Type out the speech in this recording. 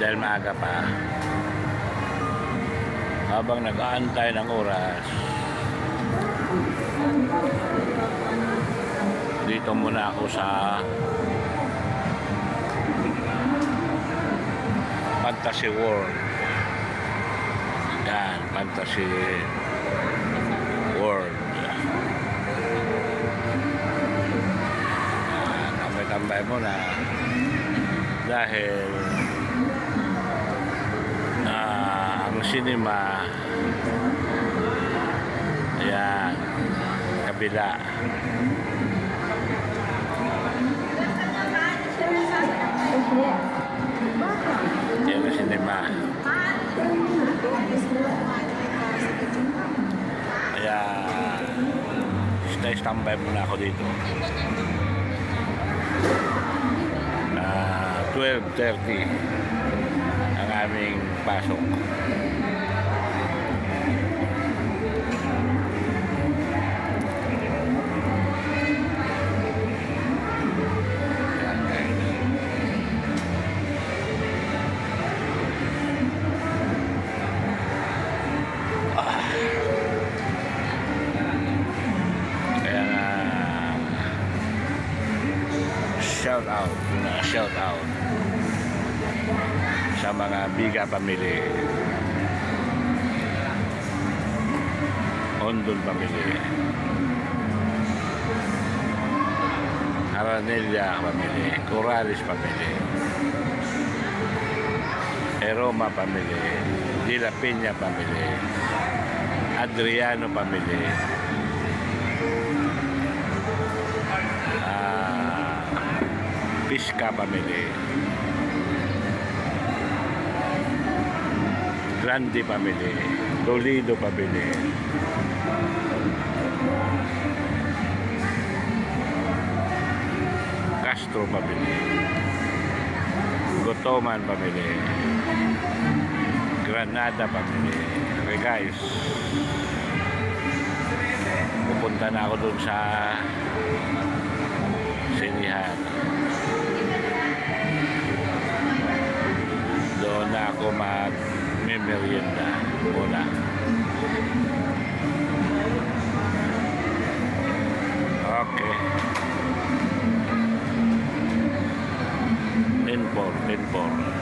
dahil maaga pa. Habang nag-aantay ng oras, dito muna ako sa Fantasy World. Yan, Fantasy World. Tambay-tambay muna dahil ah, ang cinema. Ayan. Kabila. Yan ang cinema. Kaya stay standby muna ako dito. Na 12.30 ang megvásol. shout out, shout out. Sa mga biga pamili Ondol pamili Aranella pamili Corales pamili Eroma pamili De Peña pamili Adriano pamili Ah, Pisca pamili Grande pamili Toledo pamili Castro pamili Gotoman pamili Granada pamili Okay guys Pupunta na ako dun sa sinihan. Doon na ako mag merienda. Hola. Ok. Pinball.